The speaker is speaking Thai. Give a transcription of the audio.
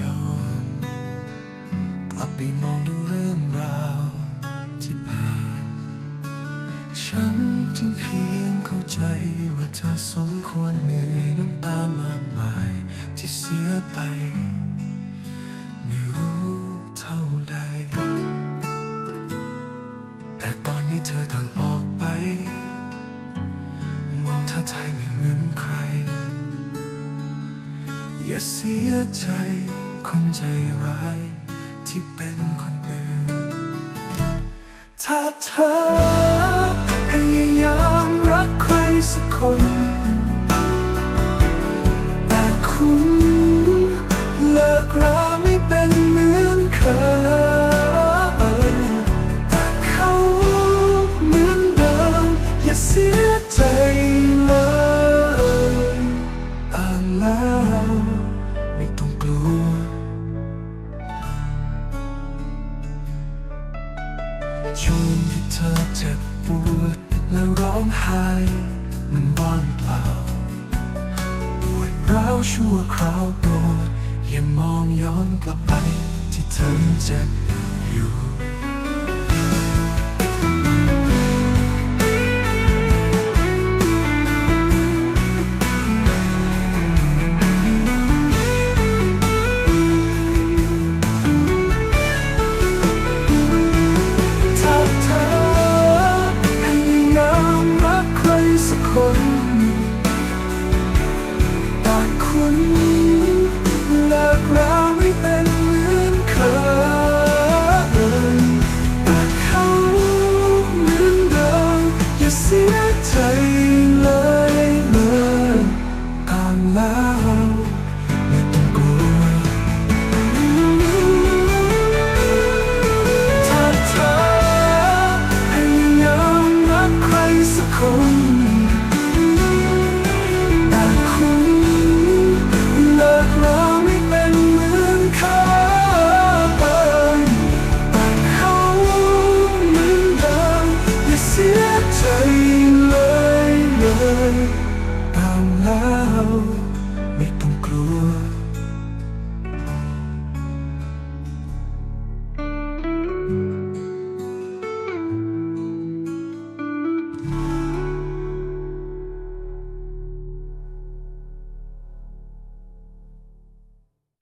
ยอมกลับไปมองดูเรื่องราวที่ผ่านฉันจึงเพียงเข้าใจว่าเธอสมควรเหนื่อยน้ำตามากมายที่เสียไปไม่รู้เท่าใด แต่ตอนนี้เธอต้องออกไป มองท่าทางไม่เหมือนใคร อย่าเสียใจคนใจร้ายที่เป็นคนอื่น ถ้าเธอพยายามรักใครสักคน แต่คุณเลิกราไม่เป็นเหมือนเคย ช่วงที่เธอเจ็บปวดแล้วร้องไห้มันว่างเปล่าปวดร้าวชั่วคราวโปรดอย่ามองย้อนกลับไปที่เธอเจ็บอยู่ คนแต่คุณเลิกราไม่เป็นเหมือนเคยแต่เขาเหมือนเดิมอย่าเสียใจ